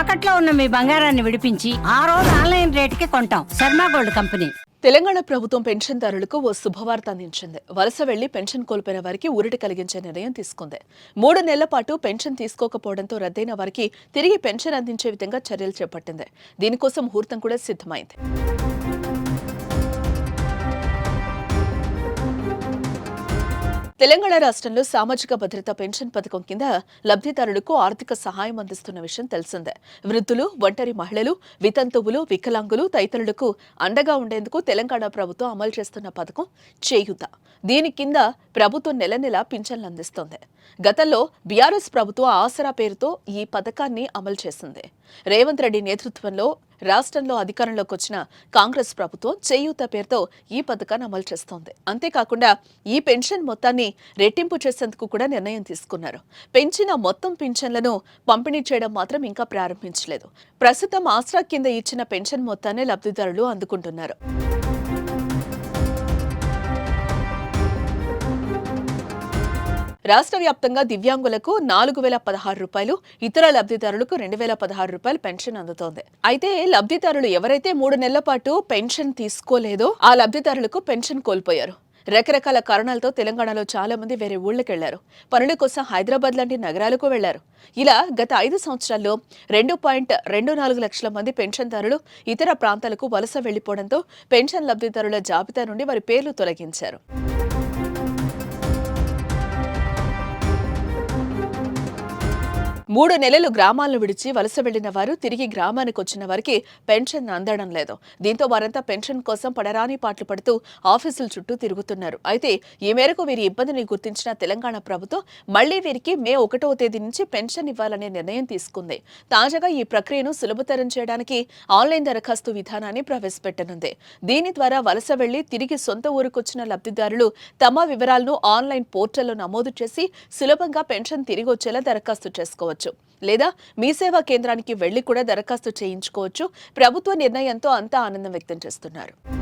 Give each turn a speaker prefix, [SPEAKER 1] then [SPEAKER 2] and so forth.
[SPEAKER 1] తాకట్లో ఉన్న మీ బంగారాన్ని విడిపించి ఆ రోజు ఆన్లైన్ రేటుకి కొంటాం. Sharma gold company.
[SPEAKER 2] తెలంగాణ ప్రభుత్వం పెన్షన్దారులకు ఓ శుభవార్త అందించింది. వలస వెళ్ళి పెన్షన్ కోల్పోయిన వారికి ఊరటి కలిగించే నిర్ణయం తీసుకుంది. మూడు నెలల పాటు పెన్షన్ తీసుకోకపోవడంతో రద్దయిన వారికి తిరిగి పెన్షన్ అందించే విధంగా చర్యలు చేపట్టింది. దీనికోసం ముహూర్తం కూడా సిద్ధమైంది. తెలంగాణ రాష్ట్రంలో సామాజిక భద్రత పెన్షన్ పథకం కింద లబ్ధిదారులకు ఆర్థిక సహాయం అందిస్తున్న విషయం తెలిసిందే. వృద్ధులు ఒంటరి మహిళలు వితంతువులు వికలాంగులు తదితరులకు అండగా ఉండేందుకు తెలంగాణ ప్రభుత్వం అమలు చేస్తున్న పథకం చేయుత. దీని కింద ప్రభుత్వం నెల నెల పింఛన్లు అందిస్తోంది. గతంలో బీఆర్ఎస్ ప్రభుత్వం ఆసరా పేరుతో ఈ పథకాన్ని అమలు చేసింది. రేవంత్ రెడ్డి నేతృత్వంలో రాష్ట్రంలో అధికారంలోకి వచ్చిన కాంగ్రెస్ ప్రభుత్వం చేయూత పేరుతో ఈ పథకాన్ని అమలు చేస్తోంది. అంతేకాకుండా ఈ పెన్షన్ మొత్తాన్ని రెట్టింపు చేసేందుకు కూడా నిర్ణయం తీసుకున్నారు. పెంచిన మొత్తం పింఛన్లను పంపిణీ చేయడం మాత్రం ఇంకా ప్రారంభించలేదు. ప్రస్తుతం ఆసరా కింద ఇచ్చిన పెన్షన్ మొత్తాన్ని లబ్ధిదారులు అందుకుంటున్నారు. రాష్ట్ర వ్యాప్తంగా దివ్యాంగులకు నాలుగు వేల పదహారు రూపాయలు ఇతర లబ్ధిదారులకు రెండు వేల పదహారు రూపాయలు పెన్షన్ అందుతోంది. అయితే లబ్ధిదారులు ఎవరైతే మూడు నెలల పాటు పెన్షన్ తీసుకోలేదో ఆ లబ్ధిదారులకు పెన్షన్ కోల్పోయారు. రకరకాల కారణాలతో తెలంగాణలో చాలా మంది వేరే ఊళ్ళకి వెళ్ళారు పనుల కోసం హైదరాబాద్ లాంటి నగరాలకు వెళ్ళారు ఇలా గత ఐదు సంవత్సరాల్లో రెండు పాయింట్ రెండు నాలుగు లక్షల మంది పెన్షన్దారులు ఇతర ప్రాంతాలకు వలస వెళ్ళిపోవడంతో పెన్షన్ లబ్ధిదారుల జాబితా నుండి వారి పేర్లు తొలగించారు. మూడు నెలలు గ్రామాలను విడిచి వలస వెళ్ళిన వారు తిరిగి గ్రామానికి వచ్చిన వారికి పెన్షన్ అందడం లేదు. దీంతో వారంతా పెన్షన్ కోసం పడరాని పాటలు పడుతూ ఆఫీసుల చుట్టూ తిరుగుతున్నారు. అయితే ఈ మేరకు వీరి ఇబ్బందిని గుర్తించిన తెలంగాణ ప్రభుత్వం మళ్ళీ వీరికి మే ఒకటవ తేదీ నుంచి పెన్షన్ ఇవ్వాలనే నిర్ణయం తీసుకుంది. తాజాగా ఈ ప్రక్రియను సులభతరం చేయడానికి ఆన్లైన్ దరఖాస్తు విధానాన్ని ప్రవేశపెట్టనుంది. దీని ద్వారా వలస వెళ్ళి తిరిగి సొంత ఊరుకొచ్చిన లబ్ధిదారులు తమ వివరాలను ఆన్లైన్ పోర్టల్లో నమోదు చేసి సులభంగా పెన్షన్ తిరిగి వచ్చేలా దరఖాస్తు చేసుకోవచ్చు. లేదా మీ సేవా కేంద్రానికి వెళ్ళి కూడా దరఖాస్తు చేయించుకోవచ్చు. ప్రభుత్వ నిర్ణయంతో అంతా ఆనందం వ్యక్తం చేస్తున్నారు.